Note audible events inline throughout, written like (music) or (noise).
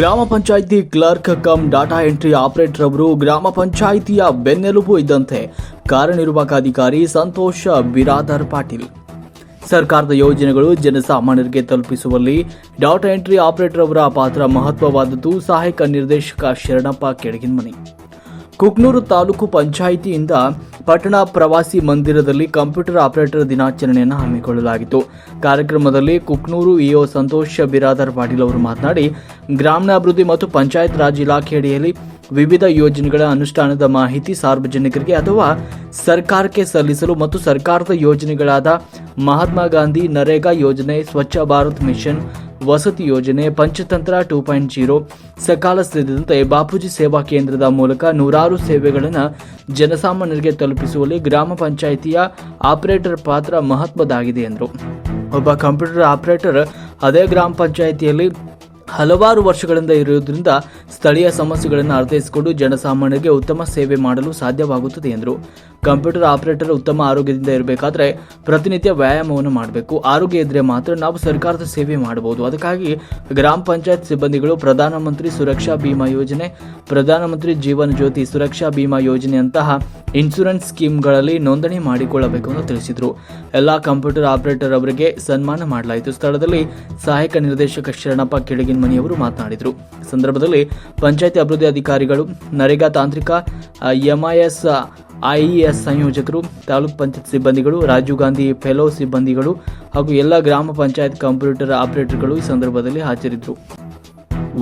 ಗ್ರಾಮ panchayat clerk cum data entry operator ಅವರು ಗ್ರಾಮ ಪಂಚಾಯಿತಿಯ ಬೆನ್ನೆಲುಬು ಇದ್ದಂತೆ ಕಾರ್ಯನಿರ್ವಾಹಕ ಅಧಿಕಾರಿ ಸಂತೋಷ ಬಿರಾದರ್ ಪಾಟೀಲ್. ಸರ್ಕಾರದ ಯೋಜನೆಗಳು ಜನಸಾಮಾನ್ಯರಿಗೆ ತಲುಪಿಸುವಲ್ಲಿ ಡಾಟಾ ಎಂಟ್ರಿ ಆಪರೇಟರ್ ಅವರ ಪಾತ್ರ ಮಹತ್ವವಾದದ್ದು, ಸಹಾಯಕ ನಿರ್ದೇಶಕ ಶರಣಪ್ಪ ಕೆಳಗಿನಮನಿ. ಕುಕ್ನೂರು ತಾಲೂಕು ಪಂಚಾಯಿತಿಯಿಂದ ಪಟ್ಟಣ ಪ್ರವಾಸಿ ಮಂದಿರದಲ್ಲಿ ಕಂಪ್ಯೂಟರ್ ಆಪರೇಟರ್ ದಿನಾಚರಣೆಯನ್ನು ಹಮ್ಮಿಕೊಳ್ಳಲಾಗಿತ್ತು. ಕಾರ್ಯಕ್ರಮದಲ್ಲಿ ಕುಕ್ನೂರು ಇಒ ಸಂತೋಷ್ ಬಿರಾದರ್ ಪಾಟೀಲ್ ಅವರು ಮಾತನಾಡಿ, ಗ್ರಾಮೀಣಾಭಿವೃದ್ಧಿ ಮತ್ತು ಪಂಚಾಯತ್ ರಾಜ್ ಇಲಾಖೆಯಡಿಯಲ್ಲಿ ವಿವಿಧ ಯೋಜನೆಗಳ ಅನುಷ್ಠಾನದ ಮಾಹಿತಿ ಸಾರ್ವಜನಿಕರಿಗೆ ಅಥವಾ ಸರ್ಕಾರಕ್ಕೆ ಸಲ್ಲಿಸಲು ಮತ್ತು ಸರ್ಕಾರದ ಯೋಜನೆಗಳಾದ ಮಹಾತ್ಮ ಗಾಂಧಿ ನರೇಗಾ ಯೋಜನೆ, ಸ್ವಚ್ಛ ಭಾರತ್ ಮಿಷನ್ ವಸತಿ ಯೋಜನೆ Panchatantra two point zero, Sakala ಸೇರಿದಂತೆ ಬಾಪೂಜಿ ಸೇವಾ ಕೇಂದ್ರದ ಮೂಲಕ ನೂರಾರು ಸೇವೆಗಳನ್ನು ಜನಸಾಮಾನ್ಯರಿಗೆ ತಲುಪಿಸುವಲ್ಲಿ ಗ್ರಾಮ ಪಂಚಾಯಿತಿಯ ಆಪರೇಟರ್ ಪಾತ್ರ ಮಹತ್ವದಾಗಿದೆ ಎಂದರು. ಒಬ್ಬ ಕಂಪ್ಯೂಟರ್ ಆಪರೇಟರ್ ಅದೇ ಗ್ರಾಮ ಪಂಚಾಯಿತಿಯಲ್ಲಿ ಹಲವಾರು ವರ್ಷಗಳಿಂದ ಇರುವುದರಿಂದ ಸ್ಥಳೀಯ ಸಮಸ್ಯೆಗಳನ್ನು ಅರ್ಥೈಸಿಕೊಂಡು ಜನಸಾಮಾನ್ಯರಿಗೆ ಉತ್ತಮ ಸೇವೆ ಮಾಡಲು ಸಾಧ್ಯವಾಗುತ್ತದೆ ಎಂದರು. ಕಂಪ್ಯೂಟರ್ ಆಪರೇಟರ್ ಉತ್ತಮ ಆರೋಗ್ಯದಿಂದ ಇರಬೇಕಾದ್ರೆ ಪ್ರತಿನಿತ್ಯ ವ್ಯಾಯಾಮವನ್ನು ಮಾಡಬೇಕು. ಆರೋಗ್ಯ ಇದ್ದರೆ ಮಾತ್ರ ನಾವು ಸರ್ಕಾರದ ಸೇವೆ ಮಾಡಬಹುದು. ಅದಕ್ಕಾಗಿ ಗ್ರಾಮ ಪಂಚಾಯತ್ ಸಿಬ್ಬಂದಿಗಳು ಪ್ರಧಾನಮಂತ್ರಿ ಸುರಕ್ಷಾ ಬಿಮಾ ಯೋಜನೆ, ಪ್ರಧಾನಮಂತ್ರಿ ಜೀವನ ಜ್ಯೋತಿ ಸುರಕ್ಷಾ ಬಿಮಾ ಯೋಜನೆಯಂತಹ ಇನ್ಶೂರೆನ್ಸ್ ಸ್ಕೀಮ್ಗಳಲ್ಲಿ ನೋಂದಣಿ ಮಾಡಿಕೊಳ್ಳಬೇಕು ಎಂದು ತಿಳಿಸಿದರು. ಎಲ್ಲ ಕಂಪ್ಯೂಟರ್ ಆಪರೇಟರ್ ಅವರಿಗೆ ಸನ್ಮಾನ ಮಾಡಲಾಯಿತು. ಸ್ಥಳದಲ್ಲಿ ಸಹಾಯಕ ನಿರ್ದೇಶಕ ಶರಣಪ್ಪ ಕೆಳಗಿನ ಮನೆಯವರು ಮಾತನಾಡಿದರು ಸಂದರ್ಭದಲ್ಲಿ ಪಂಚಾಯತಿ ಅಭಿವೃದ್ಧಿ ಅಧಿಕಾರಿಗಳು, ನರೇಗಾ ತಾಂತ್ರಿಕ ಎಂಐಎಸ್ ಐಇಎಸ್ ಸಂಯೋಜಕರು, ತಾಲೂಕ್ ಪಂಚಾಯತ್ ಸಿಬ್ಬಂದಿಗಳು, ರಾಜೀವ್ ಗಾಂಧಿ ಫೆಲೋ ಸಿಬ್ಬಂದಿಗಳು ಹಾಗೂ ಎಲ್ಲ ಗ್ರಾಮ ಪಂಚಾಯತ್ ಕಂಪ್ಯೂಟರ್ ಆಪರೇಟರ್ಗಳು ಈ ಸಂದರ್ಭದಲ್ಲಿ ಹಾಜರಿದ್ದರು.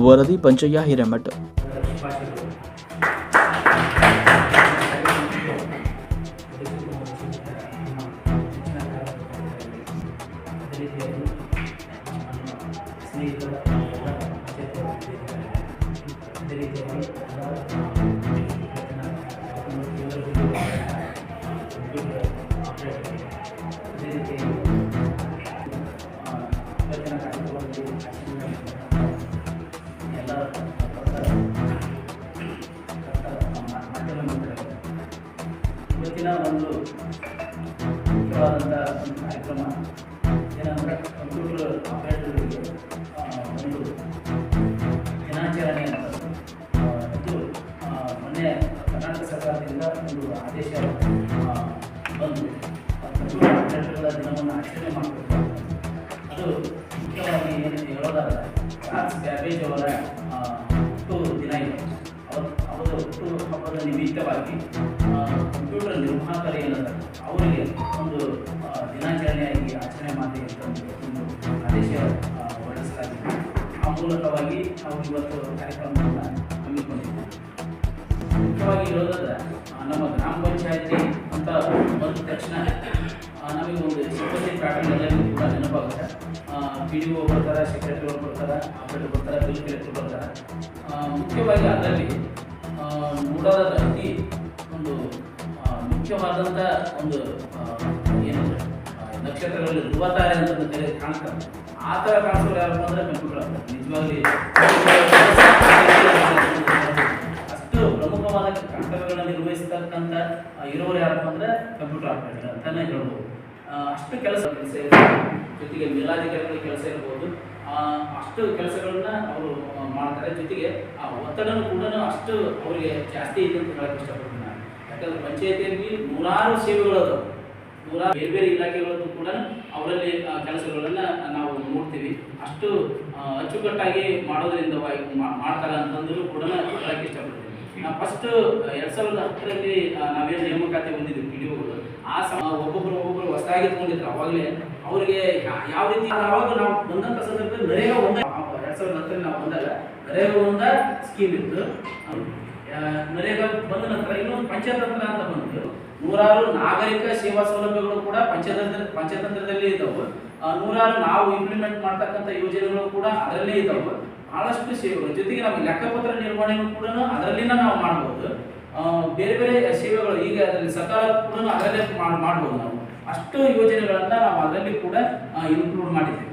ವರದಿ ಪಂಚಯ್ಯ ಹಿರೇಮಠ್. ಇವತ್ತಿನ ಒಂದು ಮುಖ್ಯವಾದಂಥ ಕಾರ್ಯಕ್ರಮ. ಏನಂದರೆ ಕಂಪ್ಯೂಟರ್ ಆಪರೇಟರ್ಗಳಿಗೆ ಒಂದು ದಿನಾಚರಣೆ ಅಂತ. ಇದು ಮೊನ್ನೆ ಕರ್ನಾಟಕ ಸರ್ಕಾರದಿಂದ ಒಂದು ಆದೇಶ ಬಂದು ಕಂಪ್ಯೂಟರ್ ಆಪರೇಟರ್ಗಳ ದಿನವನ್ನು ಆಚರಣೆ ಮಾಡಬೇಕು ಅದು ಮುಖ್ಯವಾಗಿ ಏನು ಹೇಳೋದಾದ್ರೆ ಚಾರ್ಲ್ಸ್ ಬ್ಯಾಬೇಜ್ ಅವರ ಹುಟ್ಟು ದಿನ ಇದೆ. ಅವತ್ತು, ಅವರ ಹುಟ್ಟು ಹಬ್ಬದ ನಿಮಿತ್ತವಾಗಿ ಏನದ ಅವರಿಗೆ ಒಂದು ದಿನಾಚರಣೆಯಾಗಿ ಆಚರಣೆ ಮಾಡಿ ಅಂತ ಒಂದು ಆದೇಶ ಹೊರಡಿಸಲಾಗಿದೆ. ಆ ಮೂಲಕವಾಗಿ ನಾವು ಇವತ್ತು ಕಾರ್ಯಕ್ರಮವನ್ನು ಹಮ್ಮಿಕೊಂಡಿದ್ದೇವೆ. ಮುಖ್ಯವಾಗಿ ಹೇಳೋದಾದ್ರೆ ಆ, ನಮ್ಮ ಗ್ರಾಮ ಪಂಚಾಯತಿ ಅಂತ ಬಂದ ತಕ್ಷಣ ನಮಗೆ ಒಂದು ಸಿಬ್ಬಂದಿ ಪ್ಯಾಟರ್ನ್ ಎಲ್ಲರಿಗೂ ಕೂಡ ನೆನಪಾಗುತ್ತೆ. ಪಿ ಡಿ ಒ ಬರ್ತಾರೆ ಸೆಕ್ರೆಟರಿಗಳು ಬರ್ತಾರೆ ಆಪರೇಟರ್ ಬರ್ತಾರೆ ಬಿಲ್ ಕಲೆಕ್ಟರ್ ಬರ್ತಾರೆ. ಮುಖ್ಯವಾಗಿ ಅದರಲ್ಲಿ ನೋಡೋದಾದ್ರೆ ಅತಿ ಮುಖ್ಯವಾದಂಥ ಒಂದು ಏನು ನಕ್ಷತ್ರಗಳಲ್ಲಿ ಧ್ರುವತಾರೆ ಅಂತ ಕಾಣ್ತಾರೆ ಆ ಥರ ಕಾಣಿಸೋರು ಯಾರಪ್ಪ ಅಂದರೆ ಕಂಪ್ಯೂಟರ್ ನಿಜವಾಗಿ (laughs) ಅಷ್ಟು ಪ್ರಮುಖವಾದ ಕರ್ತವ್ಯಗಳನ್ನು ನಿರ್ವಹಿಸ್ತಕ್ಕಂಥ ಇರೋರು ಯಾರಪ್ಪ ಅಂದರೆ ಕಂಪ್ಯೂಟರ್ ಆಪರೇಟರ್ ಅಂತಾನೆ ಹೇಳ್ಬೋದು. ಅಷ್ಟು ಕೆಲಸ ಕೆಲಸ ಜೊತೆಗೆ ಮೇಲಾಧಿಕಾರಿಗಳ ಕೆಲಸ ಇರ್ಬೋದು. ಅಷ್ಟು ಕೆಲಸಗಳನ್ನ ಅವರು ಮಾಡ್ತಾರೆ. ಜೊತೆಗೆ ಆ ಒತ್ತಡನೂ ಕೂಡ ಅಷ್ಟು ಅವರಿಗೆ ಜಾಸ್ತಿ ಇದೆ ಅಂತ ಹೇಳಕ್ಕೆ ಇಷ್ಟಪಡ್ತೀನಿ ಯಾಕಂದ್ರೆ ಪಂಚಾಯತಿಯಲ್ಲಿ ನೂರಾರು ಸೇವೆಗಳು ನೂರಾರು ಬೇರೆ ಬೇರೆ ಇಲಾಖೆಗಳದ್ದು ಕೂಡ ಅವರಲ್ಲಿ ಕೆಲಸಗಳನ್ನ ನಾವು ನೋಡ್ತೀವಿ. ಅಷ್ಟು ಅಚ್ಚುಕಟ್ಟಾಗಿ ಮಾಡೋದ್ರಿಂದ ಮಾಡ್ತಾರೆ ಅಂತಂದ್ರು ಕೂಡ ಹೇಳಕ್ಕೆ ಇಷ್ಟಪಡ್ತೀನಿ. ನಾವು ಫಸ್ಟ್ ಎರಡ್ ಸಾವಿರದ ಹತ್ತರಲ್ಲಿ ನಾವೇನು ನೇಮಕಾತಿ ಹೊಂದಿದ್ವಿ ಪಿ ಡಿ ಆ ಸಮ, ಒಬ್ಬೊಬ್ರು ಒಬ್ಬೊಬ್ರು ಹೊಸದಾಗಿ ತಗೊಂಡಿದ್ರು. ಅವಾಗಲೇ ಅವರಿಗೆ ಯಾವ ರೀತಿ ಅವಾಗ ನಾವು ಬಂದಂತ ಸಂದರ್ಭದಲ್ಲಿ ನರೇಗಾ ಒಂದ ಎರಡ್ ಸಾವಿರದ ಹತ್ತರಲ್ಲಿ ನಾವು ಬಂದಾಗ ನರೇಗಾ ಒಂದ ಸ್ಕೀಮ್ ಇತ್ತು. ನರೇಗಾ ಬಂದ ನಂತರ ಇನ್ನೊಂದು ಪಂಚತಂತ್ರ ಅಂತ ಬಂತು ನೂರಾರು ನಾಗರಿಕ ಸೇವಾ ಸೌಲಭ್ಯಗಳು ಕೂಡ ಪಂಚತಂತ್ರ ಪಂಚತಂತ್ರದಲ್ಲಿ ಇದ್ದಾವೆ. ನೂರಾರು ನಾವು ಇಂಪ್ಲಿಮೆಂಟ್ ಮಾಡ್ತಕ್ಕಂಥ ಯೋಜನೆಗಳು ಕೂಡ ಅದರಲ್ಲೇ ಇದ್ದವು. ಬಹಳಷ್ಟು ಸೇವೆಗಳು. ಜೊತೆಗೆ ನಾವು ಲೆಕ್ಕಪತ್ರ ನಿರ್ವಹಣೆನೂ ಕೂಡ ಅದರಲ್ಲಿನ ನಾವು ಮಾಡ್ಬೋದು. ಬೇರೆ ಬೇರೆ ಸೇವೆಗಳು ಈಗ ಅದರಲ್ಲಿ ಸರ್ಕಾರ ಕೂಡ ಅದರಲ್ಲೇ ಮಾಡ್- ಮಾಡ್ಬೋದು ನಾವು. ಅಷ್ಟು ಯೋಜನೆಗಳನ್ನ ನಾವು ಅದರಲ್ಲಿ ಕೂಡ ಇನ್ಕ್ಲೂಡ್ ಮಾಡಿದ್ದೀವಿ.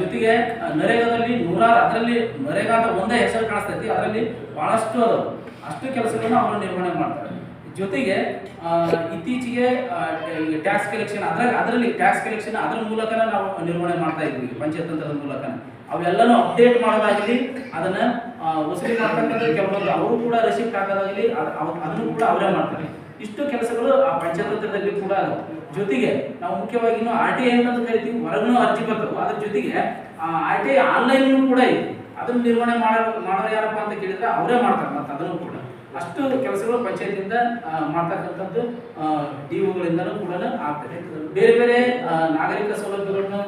ಜೊತೆಗೆ ನರೇಗಾದಲ್ಲಿ ನೂರಾರು, ಅದರಲ್ಲಿ ನರೇಗಾ ಅಂತ ಒಂದೇ ಹೆಸರು ಕಾಣಿಸ್ತೈತಿ. ಅದರಲ್ಲಿ ಬಹಳಷ್ಟು ಅದಾವೆ. ಅಷ್ಟು ಕೆಲಸಗಳನ್ನ ಅವರು ನಿರ್ವಹಣೆ ಮಾಡ್ತಾರೆ. ಜೊತೆಗೆ ಇತ್ತೀಚೆಗೆ ಟ್ಯಾಕ್ಸ್ ಕಲೆಕ್ಷನ್ ಅದ್ರ ಅದರಲ್ಲಿ ಟ್ಯಾಕ್ಸ್ ಕಲೆಕ್ಷನ್ ಅದರ ಮೂಲಕನ ನಾವು ನಿರ್ವಹಣೆ ಮಾಡ್ತಾ ಇದ್ವಿ ಪಂಚಾಯತ್ ತಂತ್ರದ ಮೂಲಕ ಅವೆಲ್ಲನೂ ಅಪ್ಡೇಟ್ ಮಾಡೋದಾಗಲಿ, ಅದನ್ನ ವಸೂಲಿ ಮಾಡ್ತಕ್ಕಂಥ ಕೆಲವೊಂದು ಅವರು ಕೂಡ ರಿಸಿಪ್ಟ್ ಹಾಕೋದಾಗಲಿ ಅದನ್ನು ಕೂಡ ಅವರೇ ಮಾಡ್ತಾರೆ. ಇಷ್ಟು ಕೆಲಸಗಳು ಆ ಪಂಚತಂತ್ರದಲ್ಲಿ ಕೂಡ. ಜೊತೆಗೆ, ನಾವು ಮುಖ್ಯವಾಗಿ ಇನ್ನು ಆರ್ ಟಿ ಐ ಅಂತ ಕರಿತೀವಿ, ಹೊರಗೂ ಅರ್ಜಿ ಬರ್ತವೆ. ಅದ್ರ ಜೊತೆಗೆ ಆರ್ ಟಿ ಐ ಆನ್ಲೈನ್ ಕೂಡ ಇದೆ ಅದನ್ನ ನಿರ್ವಹಣೆ ಮಾಡೋ ಮಾಡೋರು ಯಾರಪ್ಪ ಅಂತ ಕೇಳಿದ್ರೆ ಅವರೇ ಮಾಡ್ತಾರೆ, ಮತ್ತೆ ಅದನ್ನು ಕೂಡ. ಅಷ್ಟು ಕೆಲಸಗಳು ಪಂಚಾಯತಿಯಿಂದ ಮಾಡ್ತಕ್ಕಂಥದ್ದು ಡಿ ಒಗಳಿಂದನೂ ಕೂಡ ಆಗ್ತದೆ. ಬೇರೆ ಬೇರೆ ನಾಗರಿಕ ಸೌಲಭ್ಯಗಳನ್ನು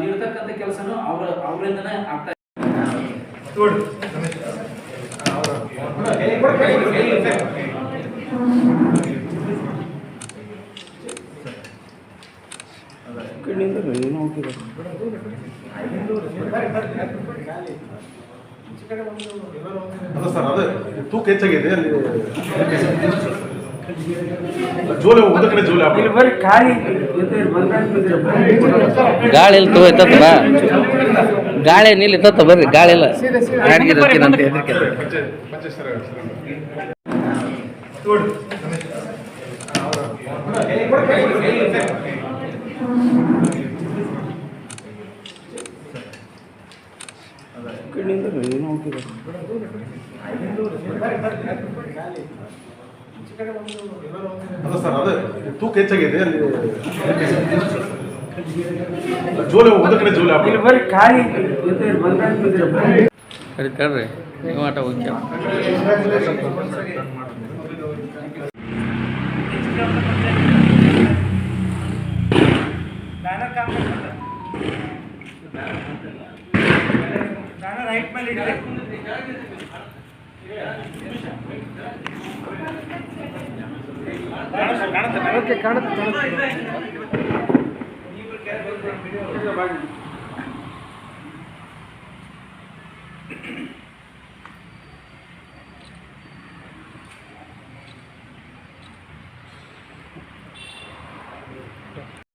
ನೀಡತಕ್ಕಂಥ ನೀಡ್ತಕ್ಕಂಥ ಕೆಲಸನೂ ಅವರ ಅವರಿಂದನೇ ಆಗ್ತಾ ಇದೆ. ಅಲ್ಲ ಸರ್ ಅದೇ ತೂಕ ಹೆಚ್ಚಾಗಿದೆ ಅಲ್ಲಿ ಜೋಲಿ ಒಂದು ಕಡೆ ಜೋಲಿ ಹಾಕ್ಬಿಡಿ. ಗಾಳಿ ಇಲ್ಲ ತಗೋ ಇತ್ತ ಗಾಳಿ ನೀಲಿ ಇತ್ತ ಬರ್ರಿ ಗಾಳಿ ಇಲ್ಲ. ಅಂತ ಹೆದರಿಕೆ ಪಂಚ ಪಂಚೇಶ್ವರ ಅಲ್ಲ ಸರ್ ಅದೇ ತೂಕ ಹೆಚ್ಚಾಗಿದೆ ಅಲ್ಲಿ ಜೋಲಿ ಒಂದು ಕಡೆ ಜೋಲಿ ಹಾಕ್ಬಿಡಿ. ಸರಿ ತಡ್ರಿ ನೀವು ಆಟ ಹೋಗ್ಯ ಕಾಣುತ್ತೆ